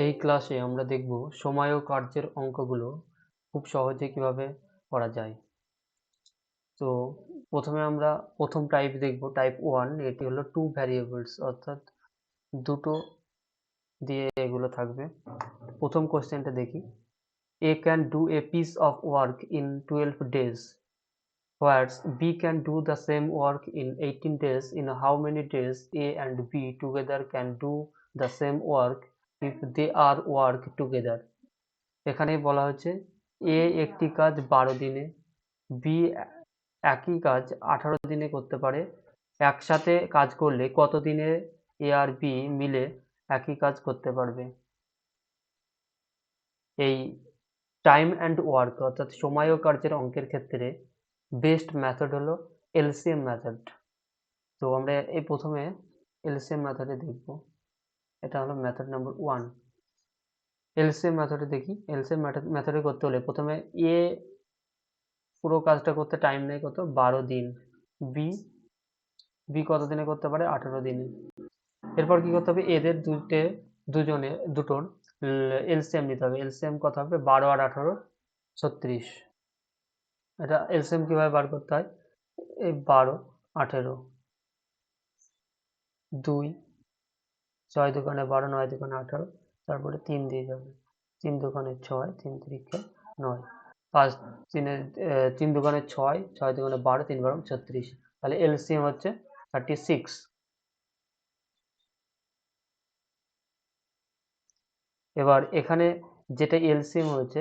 এই ক্লাসে আমরা দেখব সময় ও কার্যের অঙ্কগুলো খুব সহজে কীভাবে করা যায়। তো প্রথমে আমরা প্রথম টাইপ দেখব। টাইপ ওয়ান এটি হলো টু ভ্যারিয়েবলস অর্থাৎ দুটো দিয়ে এগুলো থাকবে। প্রথম কোশ্চেনটা দেখি। A can do a piece of work in twelve days whereas B can do the same work in 18 days in how many days A and B together can do the same work they are work together. এখানে বলা হচ্ছে এ একটি কাজ বারো দিনে, B একই কাজ আঠারো দিনে করতে পারে। একসাথে কাজ করলে কত দিনে এ আর বি মিলে একই কাজ করতে পারবে? এই টাইম অ্যান্ড ওয়ার্ক অর্থাৎ সময় ও কার্যের অঙ্কের ক্ষেত্রে বেস্ট মেথড হলো এলসিএম মেথড তো আমরা এই প্রথমে এলসিএম মেথডে দেখব। এটা হলো মেথড নাম্বার ওয়ান এলসিএম মেথডে দেখি। এলসিএম মেথডে করতে হলে প্রথমে এ পুরো কাজটা করতে টাইম নেয় কত? বারো দিন। বি বি কত দিনে করতে পারে? আঠারো দিনে। এরপর কি করতে হবে? এদের দুটে দুজনে, দুটোর এলসিএম নিতে হবে। এলসিএম কত হবে? বারো আর আঠারো, ছত্রিশ। এটা এলসিএম কীভাবে বার করতে হয়? এই বারো, আঠেরো। দুই ছয় দোকানে বারো, নয় দোকানে আঠারো, তারপরে তিন দিয়ে যাবে। তিন দোকানে ছয়, তিন তিরিখে নয়। পাঁচ তিনে তিন দোকানে ছয় ছয় দোকানে বারো, তিন বারো ছত্রিশ। তাহলে এলসিএম হচ্ছে থার্টি সিক্স। এবার এখানে যেটা এলসিএম হয়েছে,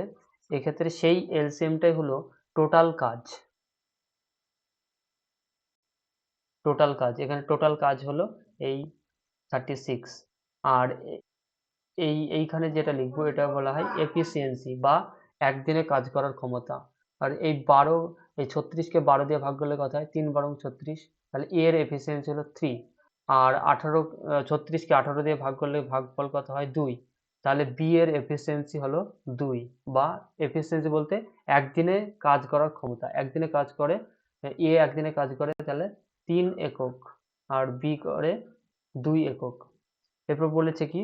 এক্ষেত্রে সেই এলসিএমটাই হলো টোটাল কাজ। টোটাল কাজ। এখানে টোটাল কাজ হলো এই থার্টি সিক্স আর এই, এইখানে যেটা লিখব, এটা বলা হয় এফিসিয়েন্সি বা একদিনে কাজ করার ক্ষমতা। আর এই বারো, এই ছত্রিশকে বারো দিয়ে ভাগ করলে কথা হয়? তিন বারং ছত্রিশ। তাহলে এর এফিসিয়েন্সি হলো থ্রি আর আঠারো ছত্রিশকে আঠারো দিয়ে ভাগ করলে ভাগফল কত হয়? দুই। তাহলে বি এর এফিসিয়েন্সি হলো দুই বা এফিসিয়েন্সি বলতে একদিনে কাজ করার ক্ষমতা। একদিনে কাজ করে, এ একদিনে কাজ করে তাহলে তিন একক। আর বি করে দুই একক। এরপর বলেছে কি,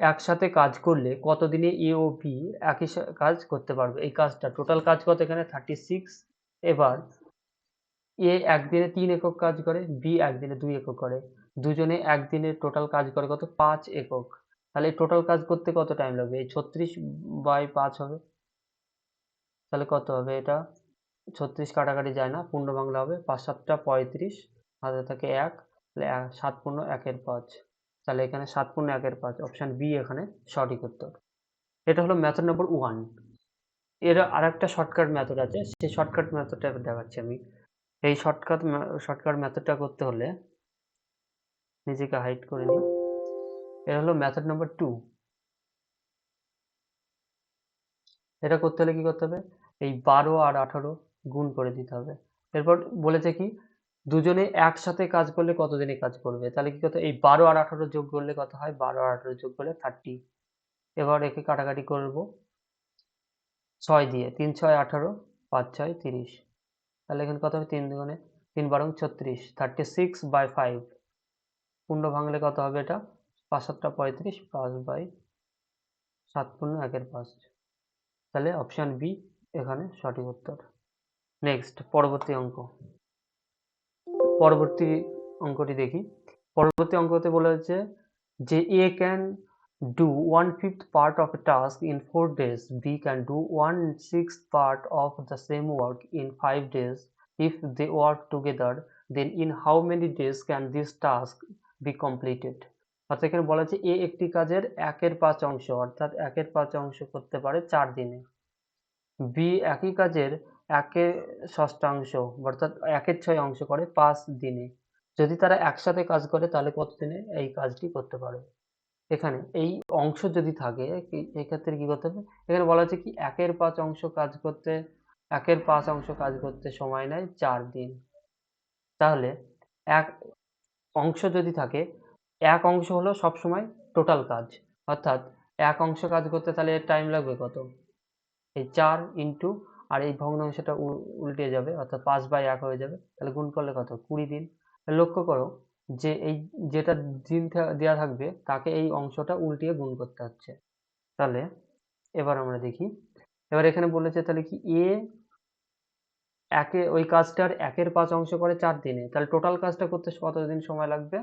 একসাথে কাজ করলে কতদিনে এ ও বি একই কাজ করতে পারবে? এই কাজটা টোটাল কাজ কত এখানে? থার্টি সিক্স এবার এ একদিনে তিন একক কাজ করে বি একদিনে দুই একক করে। দুজনে একদিনে টোটাল কাজ করে কত? পাঁচ একক। তাহলে টোটাল কাজ করতে কত টাইম লাগবে? এই ছত্রিশ বাই পাঁচ হবে। তাহলে কত হবে এটা? ছত্রিশ কাটাকাটি যায় না পূর্ণ বাংলা হবে পাঁচ সাতটা পঁয়ত্রিশ হাতে থাকে এক। তাহলে সাত পূর্ণ একের পাঁচ। তাহলে এখানে সাত পূর্ণ একের পাঁচ অপশান বি এখানে সঠিক উত্তর। এটা হলো মেথড নাম্বার ওয়ানের আর একটা শর্টকাট মেথড আছে। সেই শর্টকাট মেথডটা দেখাচ্ছি আমি। এই শর্টকাট শর্টকাট মেথডটা করতে হলে নিজেকে হাইট করে নিই। এটা হলো মেথড নাম্বার টু এটা করতে হলে কি করতে হবে? এই বারো আর আঠারো গুণ করে দিতে হবে। এরপর বলেছে কি? দুজনে একসাথে কাজ করলে কতদিনে কাজ করবে? তাহলে কি করতে এই বারো আর আঠারো যোগ করলে কত হয়? বারো আর আঠারো যোগ করলে থার্টি এবার একে কাটাকাটি করব। ছয় দিয়ে, তিন, ছয়, আঠারো, পাঁচ, ছয়, তিরিশ। তাহলে এখানে কত হবে? তিন দুগুণে তিন বারং ছত্রিশ। থার্টি সিক্স বাই ফাইভ পূর্ণ ভাঙলে কত হবে এটা? পাঁচ সাতটা পঁয়ত্রিশ, পাঁচ বাই সাত পূর্ণ একের পাঁচ। তাহলে অপশান বি এখানে সঠিক উত্তর। নেক্সট পরবর্তী অঙ্ক। পরবর্তী অঙ্কটি দেখি। পরবর্তী অঙ্কতে বলা হচ্ছে যে A can do one fifth part of a task in four days B can do one six part of the same work in five days if they work together then in how many days can this task be completed অর্থাৎ এখানে বলা হচ্ছে এ একটি কাজের একের পাঁচ অংশ, অর্থাৎ একের পাঁচ অংশ করতে পারে চার দিনে। বি একই কাজের একে ষষ্ঠাংশ অর্থাৎ একের ছয় অংশ করে পাঁচ দিনে। যদি তারা একসাথে কাজ করে, তাহলে কত দিনে এই কাজটি করতে পারে? এখানে এই অংশ যদি থাকে এক্ষেত্রে কি করতে হবে? এখানে বলা হচ্ছে কি, একের পাঁচ অংশ কাজ করতে, একের পাঁচ অংশ কাজ করতে সময় নেয় চার দিন। তাহলে এক অংশ যদি থাকে, এক অংশ হলো সবসময় টোটাল কাজ। অর্থাৎ এক অংশ কাজ করতে তাহলে টাইম লাগবে কত? এই চার ইন্টু আর এই ভগ্নাংশটা উল্টে যাবে, অর্থাৎ পাঁচ বাই এক হয়ে যাবে, তাহলে গুণ করলে কত? কুড়ি দিন। লক্ষ্য করো যে এই, যেটা দিন দেয়া থাকবে, তাকে এই অংশটা উল্টিয়ে গুণ করতে হচ্ছে। তাহলে এবার আমরা দেখি। এবার এখানে বলেছে তাহলে কি এ একে, ওই কাজটার একের পাঁচ অংশ করে চার দিনে। তাহলে টোটাল কাজটা করতে কতদিন সময় লাগবে?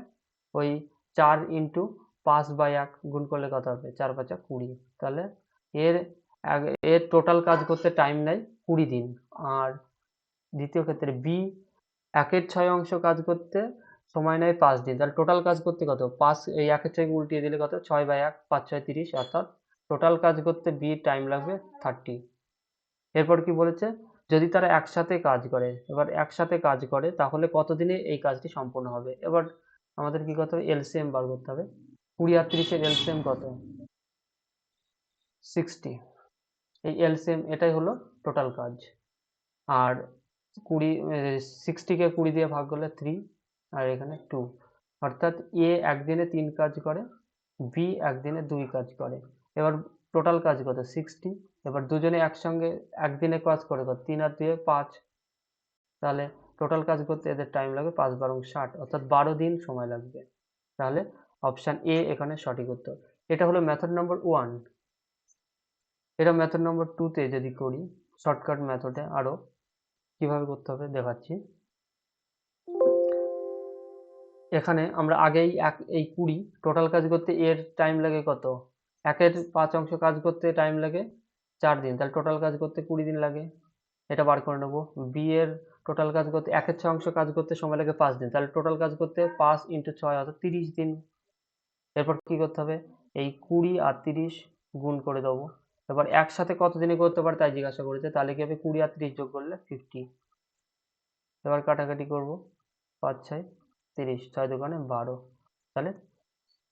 ওই চার ইন্টু পাঁচ বাই এক গুণ করলে কত হবে? চার পাঁচা কুড়ি। তাহলে এর এর টোটাল কাজ করতে টাইম নেয় কুড়ি দিন। আর দ্বিতীয় ক্ষেত্রে বি একের ছয় অংশ কাজ করতে সময় নেয় পাঁচ দিন। তাহলে টোটাল কাজ করতে কত? পাঁচ, এই একের ছয় উল্টিয়ে দিলে কত? ছয় বাই এক, পাঁচ, ছয়, তিরিশ, অর্থাৎ টোটাল কাজ করতে বি টাইম লাগবে থার্টি এরপর কি বলেছে? যদি তারা একসাথে কাজ করে, এবার একসাথে কাজ করে, তাহলে কতদিনে এই কাজটি সম্পূর্ণ হবে? এবার আমাদের কি করতে হবে? এলসিএম বার করতে হবে। কুড়ি আর তিরিশের এলসিএম কত? সিক্সটি এই এলসিএম এটাই হলো টোটাল কাজ। আর কুড়ি সিক্সটিকে কুড়ি দিয়ে ভাগ করলে থ্রি আর এখানে টু অর্থাৎ এ একদিনে তিন কাজ করে বি একদিনে দুই কাজ করে। এবার টোটাল কাজ কত? সিক্সটি এবার দুজনে একসঙ্গে একদিনে কাজ করে কত? তিন আর দুয়ে পাঁচ। তাহলে টোটাল কাজ করতে এদের টাইম লাগবে পাঁচ বারো ষাট। অর্থাৎ বারো দিন সময় লাগবে। তাহলে অপশান এ এখানে সঠিক উত্তর। এটা হলো মেথড নম্বর ওয়ান এটা মেথড নম্বর টুতে যদি করি শর্টকাট মেথডে আরও কীভাবে করতে হবে দেখাচ্ছি। এখানে আমরা আগেই এক, এই কুড়ি টোটাল কাজ করতে এর টাইম লাগে কত? একের পাঁচ অংশ কাজ করতে টাইম লাগে চার দিন, তাহলে টোটাল কাজ করতে কুড়ি দিন লাগে। এটা বার করে নেব। বি এর টোটাল কাজ করতে, একের ছয় অংশ কাজ করতে সময় লাগে পাঁচ দিন, তাহলে টোটাল কাজ করতে পাঁচ ইন্টু ছয় অর্থাৎ তিরিশ দিন। এরপর কি করতে হবে? এই কুড়ি আর তিরিশ গুণ করে দেবো। এবার একসাথে কত দিনে করতে পারে তাই জিজ্ঞাসা করেছে, তাহলে কি হবে কুড়ি আর তিরিশ যোগ করলে ফিফটি এবার কাটাকাটি করব, পাঁচ, ছয়, তিরিশ, ছয় দোকানে বারো। তাহলে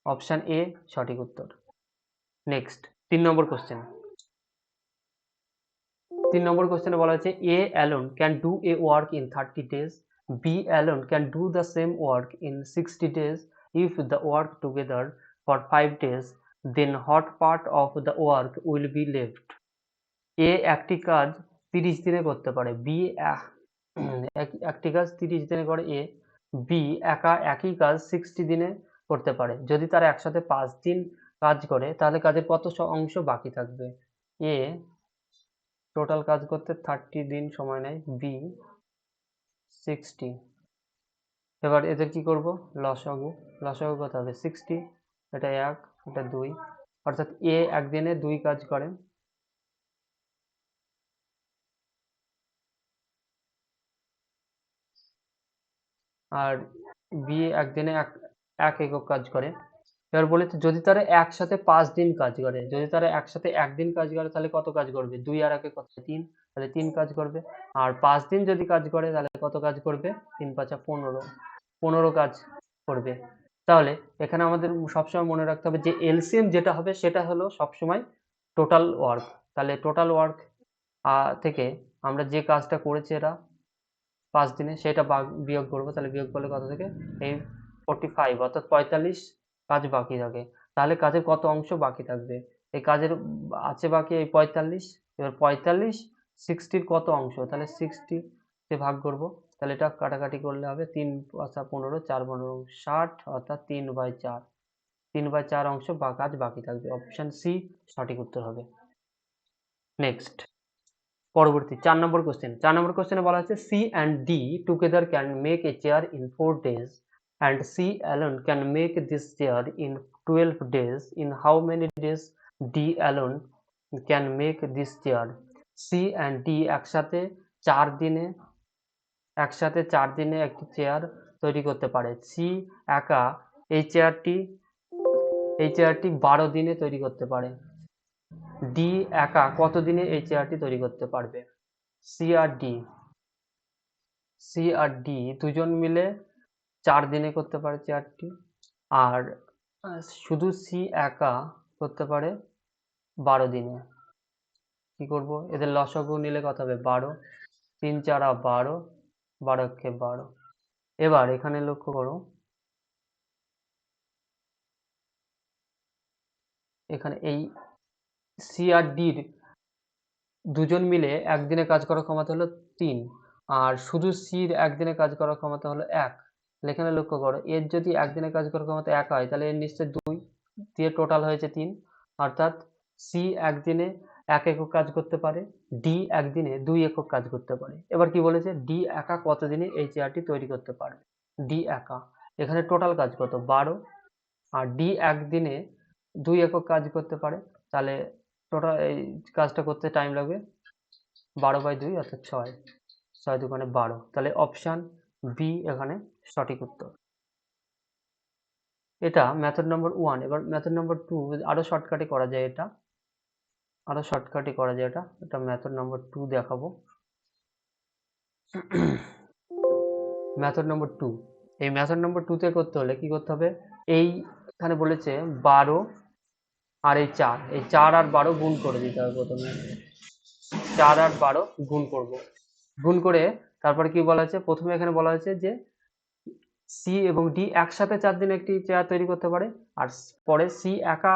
অপশান এ সঠিক উত্তর। নেক্সট তিন নম্বর কোশ্চেন তিন নম্বর কোশ্চেনে বলা হয়েছে A alone can do a work in thirty days B alone can do the same work in sixty days if the work together for five days then what part of the work will be left A একটি কাজ তিরিশ দিনে করতে পারে। B একটি কাজ তিরিশ দিনে করে এ বি একা একই কাজ সিক্সটি দিনে করতে পারে। যদি তারা একসাথে পাঁচ দিন কাজ করে, তাহলে কাজের কত অংশ বাকি থাকবে? এ টোটাল কাজ করতে থার্টি দিন সময় নেয়। বি সিক্সটি এবার এদের কি করব? লসাগু। লসাগু কত হবে? সিক্সটি এটা এক। এটা দুই। অর্থাৎ এ একদিনে দুই কাজ করে। আর বি একদিনে এক এক একক কাজ করে। এবার বলেছে যদি তারা একসাথে পাঁচ দিন কাজ করে, যদি তারা একসাথে একদিন কাজ করে, তাহলে কত কাজ করবে? দুই আর একে কত? তিন। তাহলে তিন কাজ করবে। আর পাঁচ দিন যদি কাজ করে, তাহলে কত কাজ করবে? তিন পাঁচা পনেরো। পনেরো কাজ করবে। তাহলে এখানে আমাদের সবসময় মনে রাখতে হবে যে এলসিএম যেটা হবে সেটা হলো সবসময় টোটাল ওয়ার্ক তাহলে টোটাল ওয়ার্ক থেকে আমরা যে কাজটা করেছি এরা পাঁচ দিনে সেটা বিয়োগ করব। তাহলে বিয়োগ করলে কত থেকে? এই ফোর্টি ফাইভ অর্থাৎ পঁয়তাল্লিশ কাজ বাকি থাকে। তাহলে কাজের কত অংশ বাকি থাকবে? এই কাজের আছে বাকি এই পঁয়তাল্লিশ, এবার পঁয়তাল্লিশ সিক্সটির কত অংশ? তাহলে সিক্সটিতে ভাগ করব। তাহলে এটা কাটাকাটি করলে হবে তিন পাঁচা পনেরো, চার পনেরো, ষাট, অর্থাৎ তিন বাই চার। তিন বাই চার অংশ বা কাজ বাকি থাকবে। অপশান সি সঠিক উত্তর হবে। নেক্সট পরবর্তী, চার নম্বর কোশ্চেন চার নম্বর কোশ্চেনে বলা হচ্ছে C and D together can make a chair in four days and C alone can make this chair in twelve days in how many days D alone can make this chair C and D একসাথে চার দিনে একসাথে চার দিনে একটি chair তৈরি করতে পারে। সি একা এই চেয়ারটি এই চেয়ারটি বারো দিনে তৈরি করতে পারে। ডি একা কত দিনে এই চেয়ারটি তৈরি করতে পারবে? সি আর ডি সি আর ডি দুজন মিলে চার দিনে করতে পারে চেয়ারটি আর শুধু সি একা করতে পারে বারো দিনে। কি করব? এদের লসগু নিলে কত হবে? বারো। তিন চারা বারো। বারো বারো। এবার এখানে লক্ষ্য করো। এখানে এই সি আর ডির দুজন মিলে একদিনে কাজ করার ক্ষমতা হলো তিন, আর শুধু সির একদিনে কাজ করার ক্ষমতা হলো এক। এখানে লক্ষ্য করো, এর যদি একদিনে কাজ করার ক্ষমতা এক হয়, তাহলে এর নিশ্চয় দুই দিয়ে টোটাল হয়েছে তিন, অর্থাৎ সি একদিনে এক একক কাজ করতে পারে ডি একদিনে দুই একক কাজ করতে পারে। এবার কি বলেছে? ডি একা কতদিনে এই চেয়ারটি তৈরি করতে পারবে? ডি একা। এখানে টোটাল কাজ কত? বারো। আর ডি একদিনে দুই একক কাজ করতে পারে। তাহলে টোটাল এই কাজটা করতে টাইম লাগবে বারো বাই দুই অর্থাৎ ছয়। ছয় দুগুণে বারো। তাহলে অপশান বি এখানে সঠিক উত্তর। এটা মেথড নম্বর ওয়ান এবার মেথড নম্বর টু আরও শর্টকাটে করা যায় এটা। আরও শর্টকাটে করা যায় এটা। এটা মেথড নম্বর টু দেখাবো। মেথড নম্বর টু এই মেথড নম্বর টুতে করতে হলে কি করতে হবে? এই এখানে বলেছে বারো আর এই চার। এই চার আর বারো গুণ করে দিতে হবে প্রথমে। চার আর বারো গুণ করব। গুণ করে তারপরে কি বলা হয়েছে? প্রথমে এখানে বলা হয়েছে যে সি এবং ডি একসাথে চার দিন একটি চেয়ার তৈরি করতে পারে। আর পরে সি একা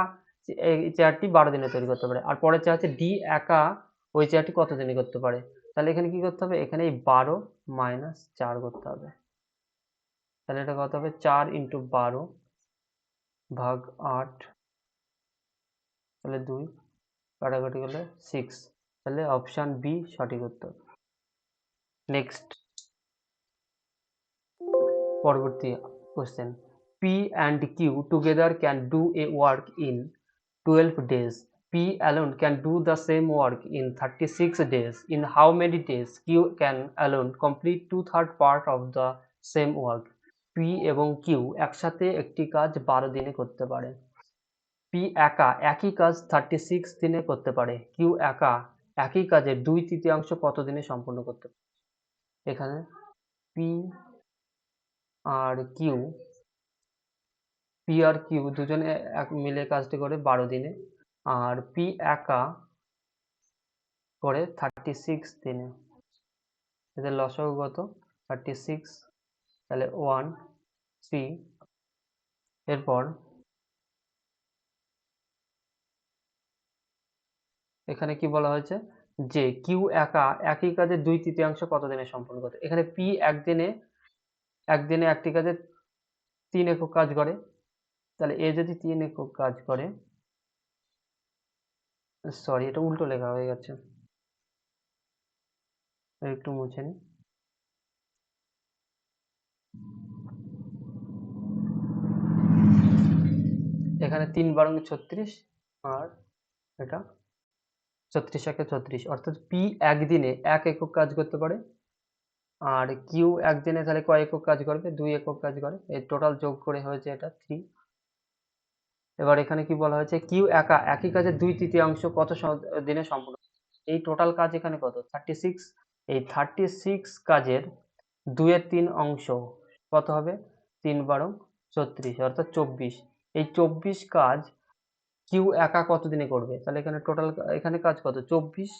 এই চেয়ারটি বারো দিনে তৈরি করতে পারে। আর পরের চেয়ার হচ্ছে ডি একা ওই চেয়ারটি কত দিনে করতে পারে? তাহলে এখানে কি করতে হবে? এখানে এই বারো মাইনাস চার করতে হবে। তাহলে এটা কত হবে? চার ইন্টু বারো ভাগ আট। তাহলে দুই। কাটাকাটি করলে সিক্স তাহলে অপশান বি সঠিক উত্তর। নেক্সট পরবর্তী question P and Q together can do a work in twelve days P alone can do the same work in 36 days. In how many days? Q can alone complete two third part of the same work. P এবং Q একসাথে একটি কাজ বারো দিনে করতে পারে। P একা একই কাজ থার্টি সিক্স দিনে করতে পারে। কিউ একা একই কাজের দুই তৃতীয়াংশ কত দিনে সম্পূর্ণ করতে পারে? এখানে পি আর কিউ পি আর কিউ দুজনে এক মিলে কাজটি করে বারো দিনে। আর পি একা করে থার্টি সিক্স দিনে। এদের লসগু কত? থার্টি সিক্স তাহলে ওয়ান থ্রি এরপর এখানে কি বলা হয়েছে? যে কিউ একা একই কাজে দুই তৃতীয়াংশ কত দিনে সম্পন্ন করতে? এখানে পি একদিনে একদিনে একটি কাজে তিন একক কাজ করে। তাহলে এ যদি তিন একক কাজ করে সরি এটা উল্টো লেখা হয়ে গেছে। একটু মুছে নি। এখানে তিন বারং ছত্রিশ, আর এটা ছত্রিশ একে ছত্রিশ, অর্থাৎ পি একদিনে এক একক কাজ করতে পারে, আর কিউ একদিনে তাহলে কয় একক কাজ করবে? দুই একক কাজ করে। এই টোটাল যোগ করে হয়েছে এটা থ্রি এবার এখানে কি বলা হয়েছে? কিউ একা, একই কাজের দুই তৃতীয়াংশ কত দিনে সম্পূর্ণ? এই টোটাল কাজ এখানে কত? থার্টি সিক্স এই থার্টি সিক্স কাজের দুইয়ের তিন অংশ কত হবে? তিন বারো ছত্রিশ, অর্থাৎ চব্বিশ। এই চব্বিশ কাজ কিউ একা কত দিনে করবে? তাহলে এখানে টোটাল এখানে কাজ কত? চব্বিশ।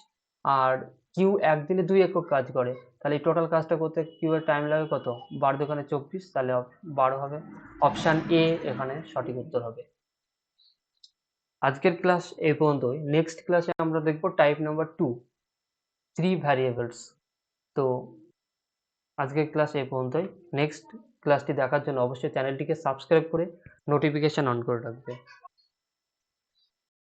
আর কিউ একদিনে দুই একক কাজ করে। তাহলে এই টোটাল কাজটা করতে কিউ এর টাইম লাগে কত? বারো দোকানে চব্বিশ, তাহলে বারো হবে। অপশান এ এখানে সঠিক উত্তর হবে। আজকের ক্লাস এই পর্যন্তই। নেক্সট ক্লাসে আমরা দেখব type number two three variables তো আজকের ক্লাস এই পর্যন্তই। নেক্সট ক্লাসটি দেখার জন্য অবশ্যই চ্যানেলটিকে সাবস্ক্রাইব করে নোটিফিকেশান অন করে রাখবে।